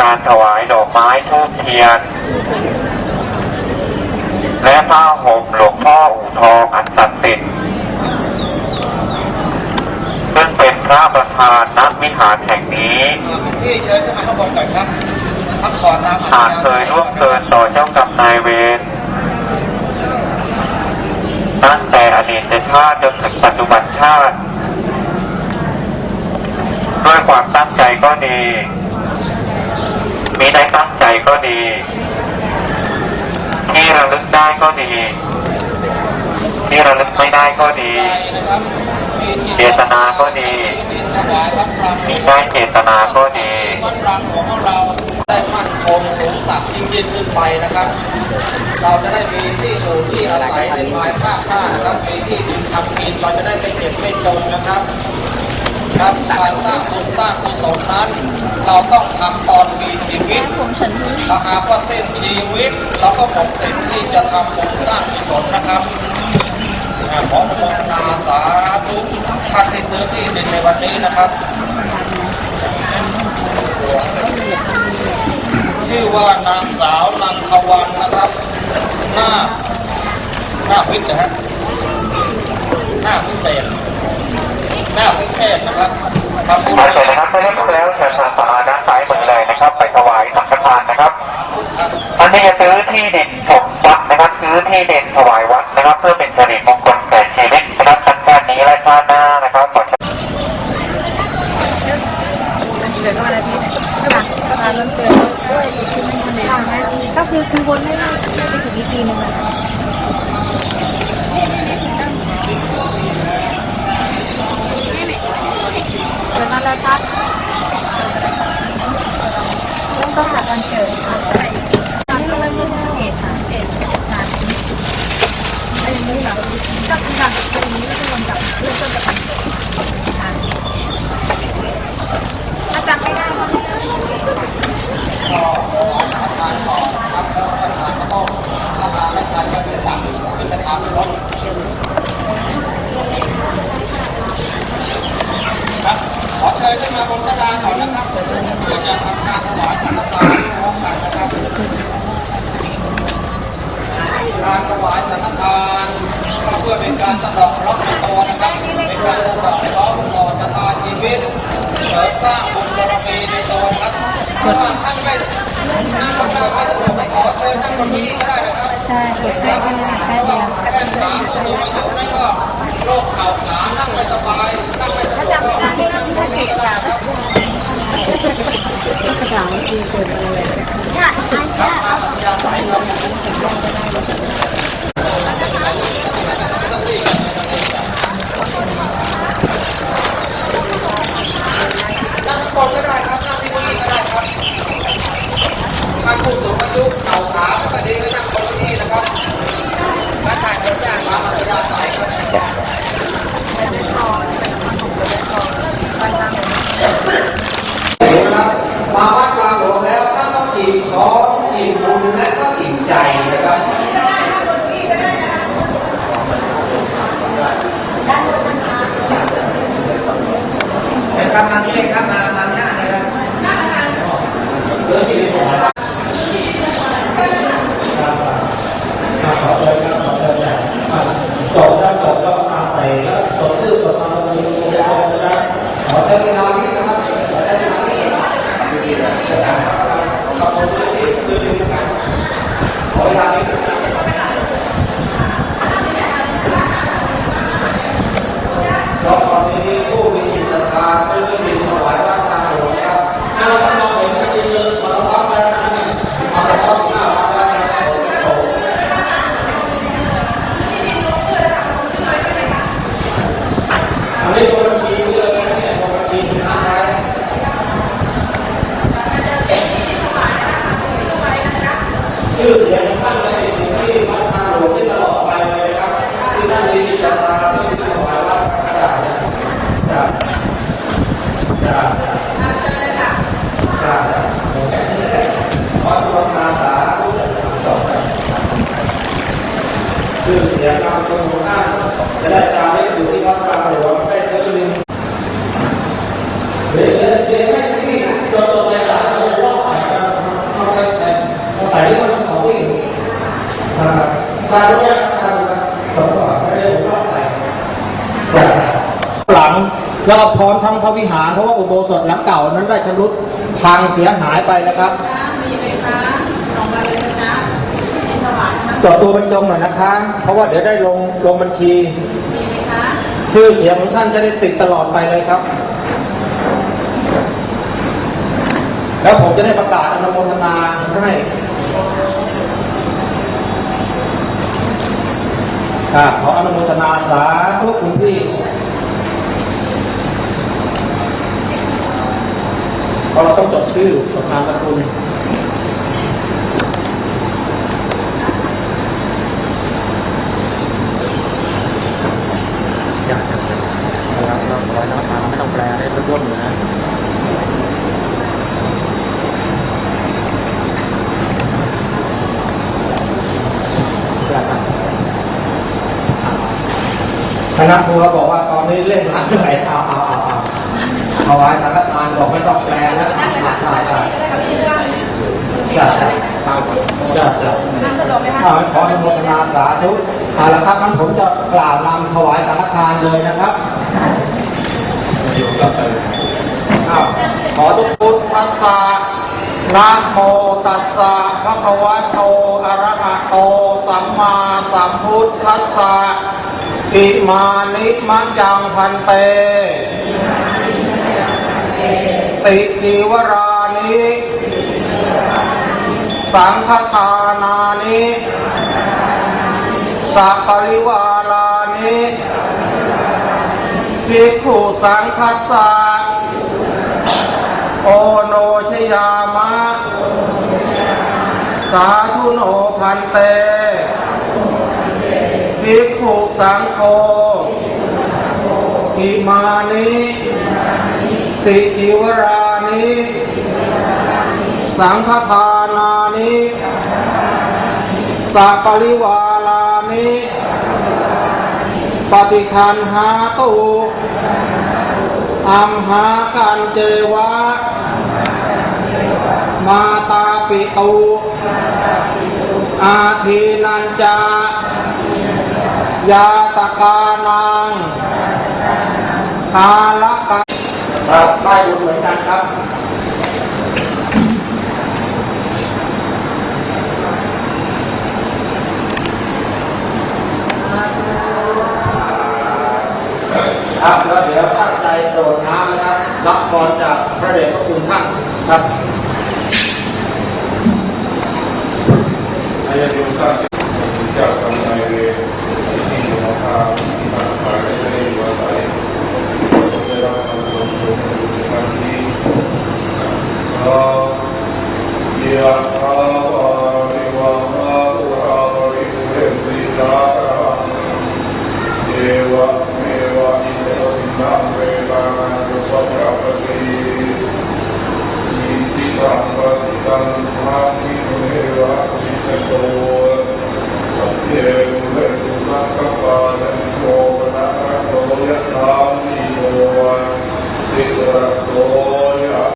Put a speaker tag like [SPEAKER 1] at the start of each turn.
[SPEAKER 1] การถวายดอกไม้ทูบเทียน และผ้าห่มหลวงพ่ออู่ทองอันศักดิ์สิทธิ์ซึ่งเป็นพระประธานณวิหารแห่งนี้
[SPEAKER 2] พี่เชิญขึ้นมาข้างบนก่อนครับพักผ่อนตาม
[SPEAKER 1] หากเคยร่วมเกินต่อเจ้ากรรมนายเวรตั้งแต่อดีตชาติจนถึงปัจจุบันชาติ ด้วยความตั้งใจก็ดี มีได้ตั้งใจก็ดี ที่ระลึกได้ก็ดี ที่ระลึกไม่ได้ก็ดี
[SPEAKER 2] นะครับมี
[SPEAKER 1] เจตนาก็ดีมีได้เจตนาก็ดี
[SPEAKER 2] วัดรังของเราได้มั่นคงสูงสักดิ์ยิ่งยิ่งขึ้นไปนะครับ เราจะได้มีที่อยู่ที่อาศัยในภายภาคหน้านะครับมีที่ดินทำกินเราจะได้ไม่เจ็บไม่จนนะครับ ครับการสร้างบุญสร้างกุศลนั้น เราต้องทำตอนมีชีวิตถ้าหากว่าสิ้นชีวิต เราก็หมดสิทธิ์ที่จะทำบุญสร้างกุศลนะครับอ่าขออนุโมทนาสาธุท่านที่ซื้อที่ดินในวันนี้นะครับชื่อว่านางสาวนันทวันนะครับ หน้า หน้าพิษนะฮะหน้าพิเศษ หน้าพิเศษนะครับทำบุญ
[SPEAKER 1] ขอเชิญนะครับถ้เรียบร้อยแล้วเชิญทางสาราด้านซ้ายมือเลยนะครับ ไปถวายสังฆทานนะครับอันนี้จะซื้อที่ดินของวัดนะครับ ซื้อที่ดินถวายวัดนะครับ เพื่อเป็นสิริมงคลแก่ชีวิตนะครับทั้งชาตินี้และชาติหน้านะครับขอเชิญ
[SPEAKER 3] เกิดวันอาทิตย์ใช่ป่ะประธานวันเกิดด้วยคือไม่ทำแล้วใช่ไหมก็คือคือวนไม่ได้ไม่ไปถึงอีกทีหนึงอะเกิดวันละทัดเริ่มต้นจากวันเกิดค่ะตอนนี้เราเริ่มต้นที่เหตุค่ะเหตุค่ะไอ้นี่แบบก็คือการตรงนี้ก็คือวันจับเริ่มต้นจากวันเกิดค่ะถ้าจำไม่ได้ก็
[SPEAKER 2] ครับแล้วปัญหาก็ต้องราคาไม่ทันก็จะต่ำขึ้นไปทางรถครับข อเชิญขึ้นมาบนศาลาก่อนนะครับเพื่อจะทำการถวายสังฆทานพร้อมกันนะครับการถวายสังฆทานก็เพื่อเป็นการสะดอกเคราะห์ในตัวนะครับ เป็นการสะดอกเคราะห์ต่อชะตาชีวิต ริมสร้างบุญบารมีในตัวนะครับถ้าท่านไม่นั่งข้างล่างไม่สะดวกก็ขอเชิญนั่งบนเก้าอี้ก็ได้นะครับ
[SPEAKER 3] ใช่กดได้แค่นี้แค่
[SPEAKER 2] เดีว่า
[SPEAKER 3] ยว
[SPEAKER 2] แก้ขาผู้สูงอายุนั่นก็โรคเข่าขานั่งไม่สบายนั่งไม่สะดวกก็นั่งตรงนี้ก็ได้นะครับครับมาปัญญาสายครับนั่งข้างบนก็ได้ครับ นั่งที่เก้าอี้ก็ได้ครับ ถ้าผู้สูงอายุเข่าขาไม่ค่อยดีก็นั่งบนเก้าอี้นะครับมาถ่ายคนแรกมาปัญญาสายครับมาวัดกลางหลวงแล้วท่านต้องอิ่มท้องอิ่มบุญและก็อิ่มใจนะครับเป็นการนางนี้ครับนางนางหน้านะครับเรื่องที่ หลังแล้วก็พร้อมทั้งพระวิหารเพราะว่าอุโบสถหลังเก่านั้นได้ชำรุดพังเสียหายไปนะครับ
[SPEAKER 3] ตัว
[SPEAKER 2] ตัวบรรจงหน่อยนะคะ เพราะว่าเดี๋ยวได้ลงลงบัญชี ชื่อเสียงของท่านจะได้ติดตลอดไปเลยครับ แล้วผมจะได้ประกาศอนุโมทนาให้ ขออนุโมทนาสาธุคุณพี่เพราะเราต้องจดชื่อจดนามสกุล
[SPEAKER 4] อยากจะจะเราเราสบายสบายไม่ต้องแปลได้ร่วมๆเลยนะ
[SPEAKER 2] คณะครัวบอกว่าตอนนี้เล่นหลังเหนื่อยเอาเอาเอาเอาถวายสังฆทานบอกไม่ต้องแปลแล้วได้ได้ได้ได้ได้ได้
[SPEAKER 3] นั่งสะดวกไหมคะ
[SPEAKER 2] ขออนุโมทนาสาธุเอาละครับงั้นผมจะกล่าวนำถวายสังฆทานเลยนะครับอ้าวขอทุกพุทธัสสะนะโมตัสสะภะคะวะโตอะระหะโต สัมมาสัมพุทธัสสะ อิมานิมะจังพันเต ติจีวรานิสังฆทานานิสัปริวาลานิภิกขุสังคัสสะโอโนชยามะ สาธุโนพันเตภิกขุ สังโฆอิมานิติจิวรานิสังฆทานานิสัปริวาลานิปฏิคันหาตุอัมหากันเจวะ มาตาปิตุอาทีนันจา ยาตกานังกาลกะครับได้บุญเหมือนกันครับครับแล้วเดี๋ยวตั้งใจโดดน้ำนะครับ รับพรจากพระเดชพระคุณท่านครับ
[SPEAKER 5] อายุตั้งเจ้ากรรม Oh.